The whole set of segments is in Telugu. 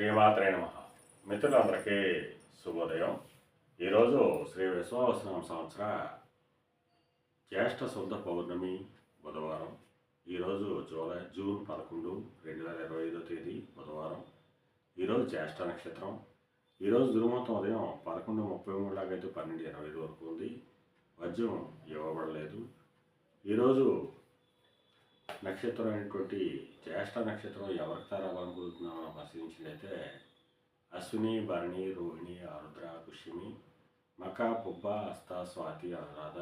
శ్రీమాత్రే నమ. మిత్రులందరికీ శుభోదయం. ఈరోజు శ్రీ విశ్వావసనం సంవత్సర జ్యేష్ఠ శుద్ధ పౌర్ణమి బుధవారం. ఈరోజు జూలై జూన్ పదకొండు రెండు వేల ఇరవై ఐదో తేదీ బుధవారం. ఈరోజు జ్యేష్ఠ నక్షత్రం. ఈరోజు దుర్మతం ఉదయం పదకొండు ముప్పై మూడు లాగా అయితే పన్నెండు ఇరవై ఐదు వరకు ఉంది. వజ్రం ఇవ్వబడలేదు. ఈరోజు నక్షత్రం అయినటువంటి జ్యేష్ఠ నక్షత్రం ఎవరికి తారాలనుకుంటున్నామో మనం అశ్విని భరణి రోహిణి ఆరుద్ర పుష్యమి మక పుబ్బ హస్త స్వాతి అనురాధ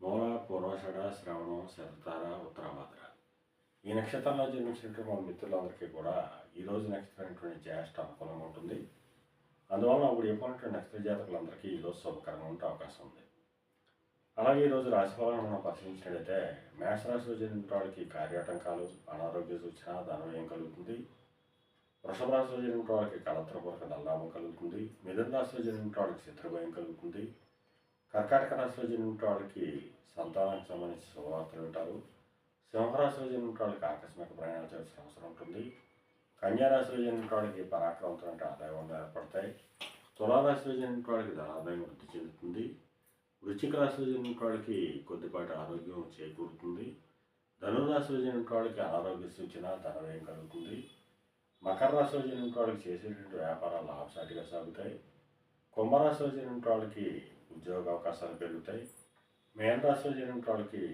మూల పూర్వషడ శ్రవణం శరతార ఉత్తరాభద్ర. ఈ నక్షత్రంలో జన్మించినటువంటి మన మిత్రులందరికీ కూడా ఈరోజు నక్షత్రమైనటువంటి జ్యేష్ఠ అనుకూలంగా ఉంటుంది. అందువలన అప్పుడు చెప్పినటువంటి నక్షత్ర జాతకులందరికీ ఈరోజు శుభకరంగా ఉండే అవకాశం ఉంది. అలాగే ఈరోజు రాశిఫలాలను మనం పరిశీలించినట్లయితే మేషరాశిలో చెందిన వాళ్ళకి కార్యాటంకాలు అనారోగ్య సూచన ధనవ్యయం కలుగుతుంది. వృషభ రాశిలో చెందిన వాళ్ళకి కళత్రపూర్వక దల్లాభం కలుగుతుంది. మిథున రాశిలో జరిగిన వాళ్ళకి శత్రుభయం కలుగుతుంది. కర్కాటక రాశిలో జరిగిన వాళ్ళకి సంతానానికి సంబంధించిన శుభవార్తలు వింటారు. సింహరాశిలో జరిగిన వాళ్ళకి ఆకస్మిక ప్రయాణాలు చేయాల్సిన అవసరం ఉంటుంది. కన్యారాశిలో జరిగిన వాళ్ళకి పరాక్రమంతో ఆదాయం ఏర్పడతాయి. తులారాశిలో జరిగిన వాళ్ళకి ధనాదాయం వృద్ధి చెందుతుంది. వృశ్చిక రాశిలో జరిగిన వాళ్ళకి కొద్దిపాటి ఆరోగ్యం చేకూరుతుంది. ధనురాశిలో జరిగిన వాళ్ళకి అనారోగ్య సూచన ధనవ్యయం కలుగుతుంది. మకర రాశిలో జరిగిన వాళ్ళకి చేసేటువంటి వ్యాపారాలు లాభసాటిగా సాగుతాయి. కుంభరాశిలో జరిగిన వాళ్ళకి ఉద్యోగ అవకాశాలు పెరుగుతాయి. మేన రాశిలో జరిగిన వాళ్ళకి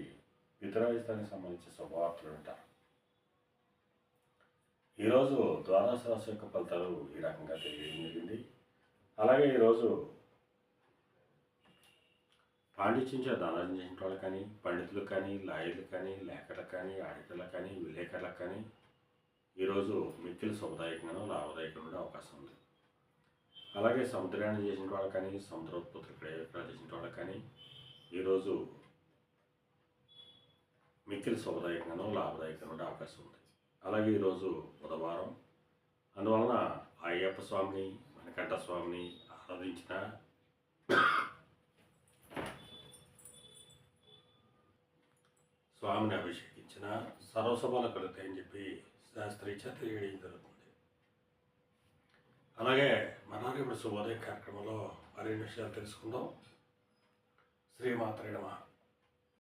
పితరాయిస్తానికి సంబంధించిన శుభవార్తలు ఉంటారు ఈరోజు ద్వాదశ రాశి యొక్క ఫలితాలు ఈ రకంగా తెలియడం జరిగింది. అలాగే ఈరోజు పాండిత్యం చేత చేసిన వాళ్ళు కానీ పండితులకు కానీ లాయర్లు కానీ లేఖలకు కానీ ఆడిటర్లకు కానీ విలేకరులకు కానీ ఈరోజు మిక్కిలి శుభదాయకంగానూ లాభదాయకంగా అవకాశం ఉంది. అలాగే సముద్రాన్ని చేసిన వాళ్ళు కానీ సముద్రోత్పత్తులు ప్రయోగాలు చేసిన వాళ్ళు కానీ ఈరోజు మిక్కిలి శుభదాయకంగానూ లాభదాయకంగా అవకాశం ఉంది. అలాగే ఈరోజు బుధవారం అందువలన అయ్యప్ప స్వామిని మణికంఠ స్వామిని ఆరాధించిన స్వామిని అభిషేకించిన సర్వసభలు కలుగుతాయని చెప్పి శాస్త్రీయ తెలియడం జరుగుతుంది అలాగే మన ఇప్పుడు శుభోదయ కార్యక్రమంలో మరిన్ని విషయాలు తెలుసుకుందాం. శ్రీమాత్రే నమః.